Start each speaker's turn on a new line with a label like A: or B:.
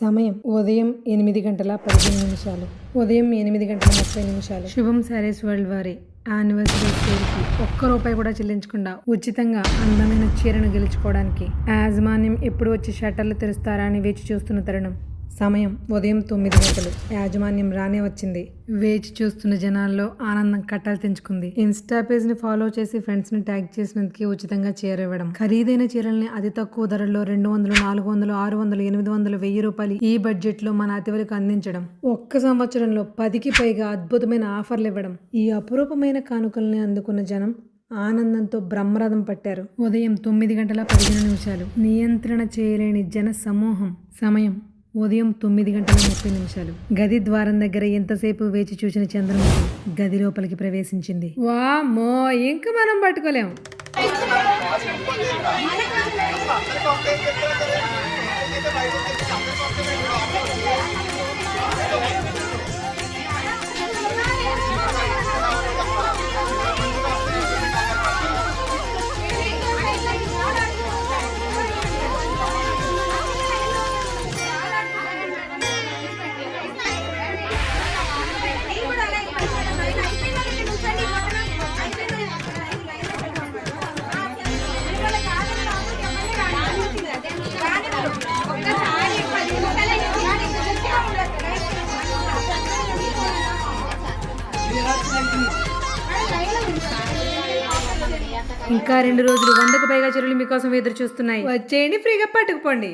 A: సమయం ఉదయం ఎనిమిది గంటల పదిహేను నిమిషాలు. ఉదయం ఎనిమిది గంటల ముప్పై నిమిషాలు. శుభం శారీస్ వరల్డ్ వారి యానివర్సరీ సేల్కి ఒక్క రూపాయి కూడా చెల్లించకుండా ఉచితంగా అందమైన చీరను గెలుచుకోవడానికి యాజమాన్యం ఎప్పుడు వచ్చి షట్టర్లు తెరుస్తారా అని వేచి చూస్తున్న తరుణం. సమయం ఉదయం తొమ్మిది గంటలు. యాజమాన్యం రానే వచ్చింది. వేచి చూస్తున్న జనాల్లో ఆనందం కట్టాలు తెంచుకుంది. ఇన్స్టా పేజ్ని ఫాలో చేసి ఫ్రెండ్స్ని ట్యాగ్ చేసినందుకు ఉచితంగా చీర ఇవ్వడం. ఖరీదైన చీరల్ని అతి తక్కువ ధరల్లో రెండు వందలు నాలుగు వందలు ఆరు వందలు ఎనిమిది వందలు వెయ్యి రూపాయలు ఈ బడ్జెట్లో మన అతివలకు అందించడం. ఒక్క సంవత్సరంలో పదికి పైగా అద్భుతమైన ఆఫర్లు ఇవ్వడం. ఈ అపురూపమైన కానుకల్ని అందుకున్న జనం ఆనందంతో బ్రహ్మరథం పట్టారు. ఉదయం తొమ్మిది గంటల పదిహేను నిమిషాలు. నియంత్రణ చేయలేని జన సమూహం. సమయం ఉదయం తొమ్మిది గంటల ముప్పై నిమిషాలు. గది ద్వారం దగ్గర ఎంతసేపు వేచి చూసిన చంద్రముఖి గది లోపలికి ప్రవేశించింది. వామో ఇంక మనం పట్టుకోలేం. ఇంకా రెండు రోజులు వందకు పైగా చెరువులు మీకోసం ఎదురు చూస్తున్నాయి. వచ్చేయండి ఫ్రీగా పట్టుకుపోండి.